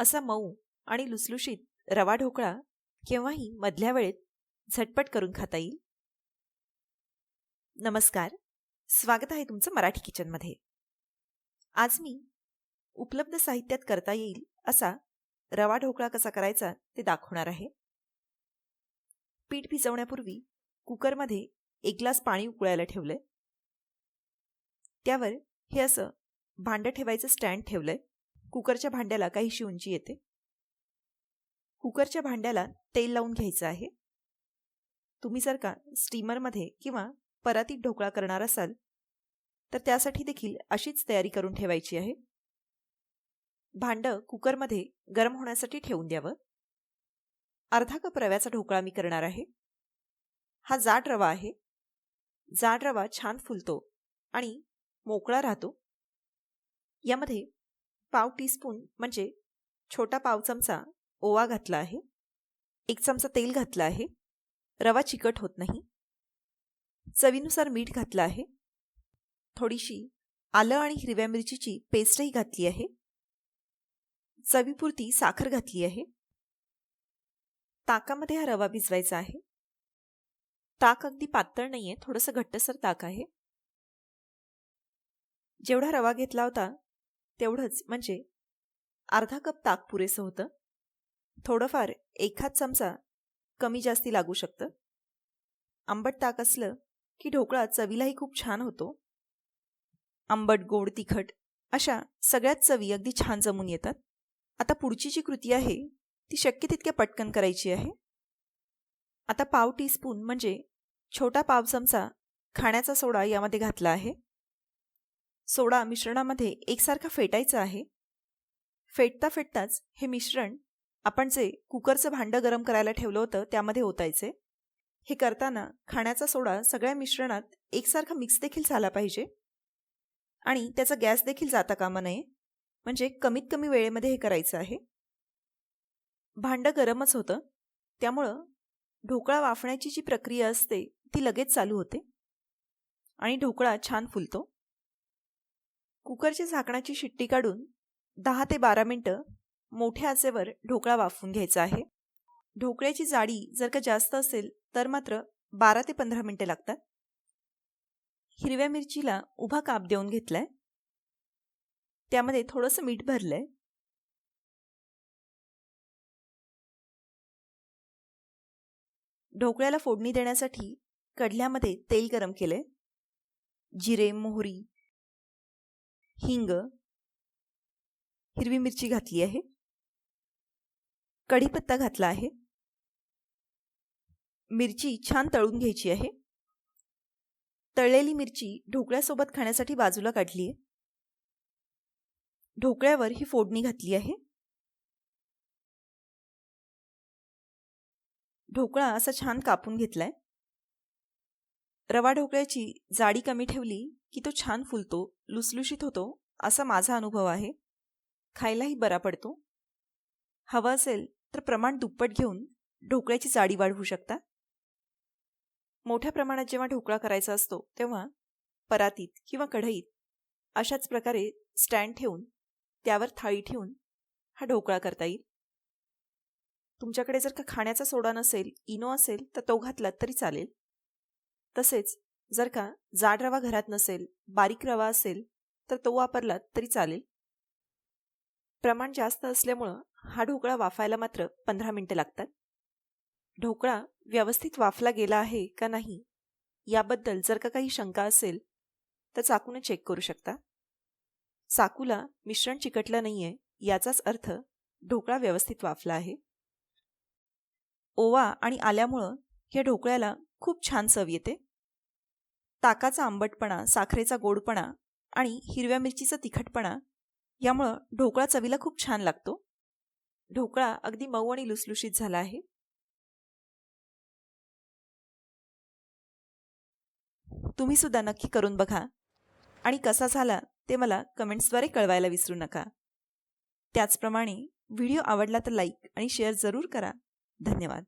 असा मऊ आणि लुसलुशीत रवा ढोकळा केव्हाही मधल्या वेळेत झटपट करून खाता येईल. नमस्कार. स्वागत आहे तुमचं मराठी किचनमध्ये. आज मी उपलब्ध साहित्यात करता येईल असा रवा ढोकळा कसा करायचा ते दाखवणार आहे. पीठ भिजवण्यापूर्वी कुकरमध्ये एक ग्लास पाणी उकळायला ठेवलंय. त्यावर हे असं भांडं ठेवायचं स्टँड ठेवलंय. कुकरच्या भांड्याला काहीशी उंची येते. कुकरच्या भांड्याला तेल लावून घ्यायचं आहे. तुम्ही जर का स्टीमरमध्ये किंवा परातीत ढोकळा करणार असाल तर त्यासाठी देखील अशीच तयारी करून ठेवायची आहे. भांडं कुकरमध्ये गरम होण्यासाठी ठेवून द्यावं. अर्धा कप रव्याचा ढोकळा मी करणार आहे. हा जाड रवा आहे. जाड रवा छान फुलतो आणि मोकळा राहतो. यामध्ये पाव टीस्पून म्हणजे छोटा पाव चमचा ओवा घातला आहे. एक चमचा तेल घातला आहे. रवा चिकट होत नाही. चवीनुसार मीठ घातलं आहे. थोडीशी आलं आणि हिरव्या मिरचीची पेस्टही घातली आहे. चवीपुरती साखर घातली आहे. ताकामध्ये हा रवा भिजवायचा आहे. ताक अगदी पातळ नाहीये थोडंसं घट्टसर ताक आहे. जेवढा रवा घेतला होता तेवढंच म्हणजे अर्धा कप ताक पुरेसं होतं. थोडंफार एखाद चमचा कमी जास्ती लागू शकतं. आंबट ताक असलं की ढोकळा चवीलाही खूप छान होतो. आंबट गोड तिखट अशा सगळ्याच चवी अगदी छान जमून येतात. आता पुढची जी कृती आहे ती शक्य तितक्या पटकन करायची आहे. आता पाव टीस्पून म्हणजे छोटा पाव चमचा खाण्याचा सोडा यामध्ये घातला आहे. सोडा मिश्रणामध्ये एकसारखा फेटायचा आहे. फेटता फेटताच हे मिश्रण आपण जे कुकरचं भांडं गरम करायला ठेवलं होतं त्यामध्ये ओतायचे. हे करताना खाण्याचा सोडा सगळ्या मिश्रणात एकसारखा मिक्स देखील झाला पाहिजे. आणि त्याचा गॅस देखील जाता कामा नये. म्हणजे कमीत कमी वेळेमध्ये हे करायचं आहे. भांडं गरमच होतं. त्यामुळं ढोकळा वाफण्याची जी प्रक्रिया असते ती लगेच चालू होते. आणि ढोकळा छान फुलतो. कुकरच्या झाकणाची शिट्टी काढून दहा ते बारा मिनटं मोठ्या आचेवर ढोकळा वाफवून घ्यायचा आहे. ढोकळ्याची जाडी जर का जास्त असेल तर मात्र बारा ते पंधरा मिनटं लागतात. हिरव्या मिरचीला उभा काप देऊन घेतलाय. त्यामध्ये थोडंसं मीठ भरलंय. ढोकळ्याला फोडणी देण्यासाठी कढल्यामध्ये तेल गरम केलंय. जिरे मोहरी हिंग हिरवी मिरची घातली आहे. कढीपत्ता घातला आहे. मिरची छान तळून घ्यायची आहे. तळलेली मिरची ढोकळ्यासोबत खाण्यासाठी बाजूला काढली आहे. ढोकळ्यावर ही फोडणी घातली आहे. ढोकळा असा छान कापून घेतलाय. रवा ढोकळ्याची जाडी कमी ठेवली की तो छान फुलतो लुसलुशीत होतो असा माझा अनुभव आहे. खायलाही बरा पडतो. हवा असेल तर प्रमाण दुप्पट घेऊन ढोकळ्याची जाडी वाढवू शकता. मोठ्या प्रमाणात जेव्हा ढोकळा करायचा असतो तेव्हा परातीत किंवा कढईत अशाच प्रकारे स्टँड ठेवून त्यावर थाळी ठेवून हा ढोकळा करता येईल. तुमच्याकडे जर का खाण्याचा सोडा नसेल इनो असेल तर तो घातलात तरी चालेल. तसेच जर का जाड रवा घरात नसेल बारीक रवा असेल तर तो वापरलात तरी चालेल. प्रमाण जास्त असल्यामुळं हा ढोकळा वाफायला मात्र पंधरा मिनटं लागतात. ढोकळा व्यवस्थित वाफला गेला आहे का नाही याबद्दल जर का काही शंका असेल तर चाकूने चेक करू शकता. चाकूला मिश्रण चिकटलं नाहीये याचाच अर्थ ढोकळा व्यवस्थित वाफला आहे. ओवा आणि आल्यामुळं या ढोकळ्याला खूप छान चव येते. ताकाचा आंबटपणा साखरेचा गोडपणा आणि हिरव्या मिरचीचा तिखटपणा यामुळं ढोकळा चवीला खूप छान लागतो. ढोकळा अगदी मऊ आणि लुसलुशीत झाला आहे. तुम्ही सुद्धा नक्की करून बघा. आणि कसा झाला ते मला कमेंट्सद्वारे कळवायला विसरू नका. त्याचप्रमाणे व्हिडिओ आवडला तर लाईक आणि शेअर जरूर करा. धन्यवाद.